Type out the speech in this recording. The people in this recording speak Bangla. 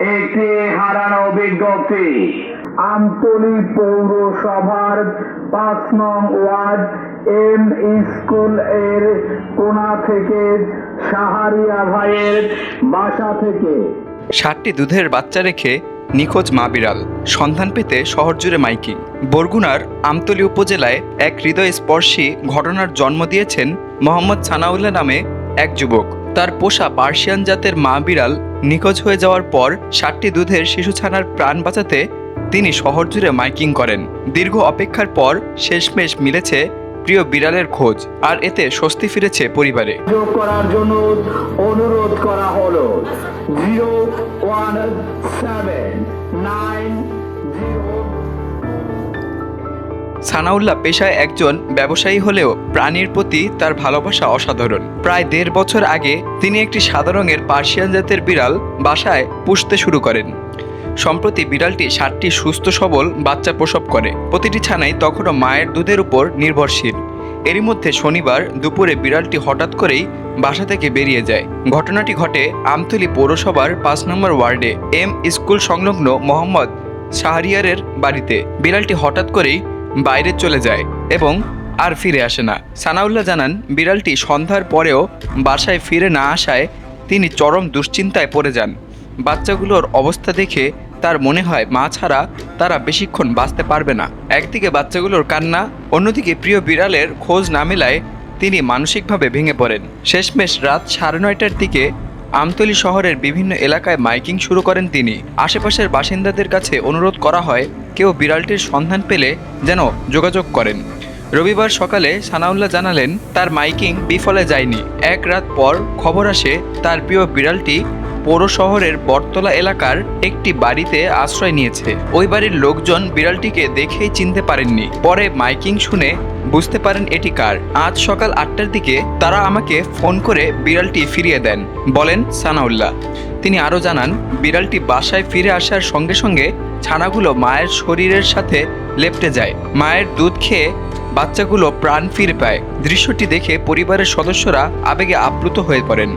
একটি হারানো বিজ্ঞপ্তি। আমতলী পৌরসভার পাঁচ নং ওয়ার্ড এম স্কুলের কোনা থেকে সাহারিয়া ভাইয়ের বাসা থেকে। ষাটটি দুধের বাচ্চা রেখে নিখোঁজ মা বিড়াল। সন্ধান পেতে শহর জুড়ে মাইকিং। বরগুনার আমতলী উপজেলায় এক হৃদয়স্পর্শী ঘটনার জন্ম দিয়েছেন মোহাম্মদ সানাউল্লাহ নামে এক যুবক। তার পোষা পার্সিয়ান জাতের মা বিড়াল নিখোঁজ হয়ে যাওয়ার পর ষাটটি দুধের শিশু ছানার প্রাণ বাঁচাতে তিনি শহর জুড়ে মাইকিং করেন। দীর্ঘ অপেক্ষার পর শেষমেশ মিলেছে প্রিয় বিড়ালের খোঁজ, আর এতে স্বস্তি ফিরেছে পরিবারে। করার জন্য অনুরোধ করা হলো। জিরো ওয়ান নাইন সানাউল্লাহ পেশায় একজন ব্যবসায়ী হলেও প্রাণীর প্রতি তার ভালোবাসা অসাধারণ। প্রায় দেড় বছর আগে তিনি একটি সাদা রঙের পার্সিয়ান জাতের বিড়াল বাসায় পুষতে শুরু করেন। সম্প্রতি বিড়ালটি ষাটটি সুস্থ সবল বাচ্চা প্রসব করে। প্রতিটি ছানাই তখনও মায়ের দুধের উপর নির্ভরশীল। এরই মধ্যে শনিবার দুপুরে বিড়ালটি হঠাৎ করেই বাসা থেকে বেরিয়ে যায়। ঘটনাটি ঘটে আমতলী পৌরসভার পাঁচ নম্বর ওয়ার্ডে এম স্কুল সংলগ্ন মোহাম্মদ শাহরিয়ারের বাড়িতে। বিড়ালটি হঠাৎ করেই বাইরে চলে যায় এবং আর ফিরে আসে না। সানাউল্লাহ জানান, বিড়ালটি সন্ধ্যার পরেও বাসায় ফিরে না আসায় তিনি চরম দুশ্চিন্তায় পড়ে যান। বাচ্চাগুলোর অবস্থা দেখে তার মনে হয়, মা ছাড়া তারা বেশিক্ষণ বাঁচতে পারবে না। একদিকে বাচ্চাগুলোর কান্না, অন্যদিকে প্রিয় বিড়ালের খোঁজ না মেলায় তিনি মানসিকভাবে ভেঙে পড়েন। শেষমেশ রাত সাড়ে নয়টার দিকে আমতলী শহরের বিভিন্ন এলাকায় মাইকিং শুরু করেন তিনি। আশেপাশের বাসিন্দাদের কাছে অনুরোধ করা হয়, কেউ বিড়ালটির সন্ধান পেলে যেন যোগাযোগ করেন। রবিবার সকালে সানাউল্লাহ জানালেন, তার মাইকিং বিফলে যায়নি। এক রাত পর খবর আসে, তার প্রিয় বিড়ালটি পৌর শহরের বটতলা এলাকার একটি বাড়িতে আশ্রয় নিয়েছে। ওই বাড়ির লোকজন বিড়ালটিকে দেখেই চিনতে পারেননি। পরে মাইকিং শুনে বুঝতে পারেন এটি কার। আজ সকাল আটটার দিকে তারা আমাকে ফোন করে বিড়ালটি ফিরিয়ে দেন। বলেন সানাউল্লাহ। তিনি আরও জানান, বিড়ালটি বাসায় ফিরে আসার সঙ্গে সঙ্গে ছানাগুলো মায়ের শরীরের সাথে লেপটে যায়। মায়ের দুধ খেয়ে বাচ্চাগুলো প্রাণ ফিরে পায়। দৃশ্যটি দেখে পরিবারের সদস্যরা আবেগে আপ্লুত হয়ে পড়েন।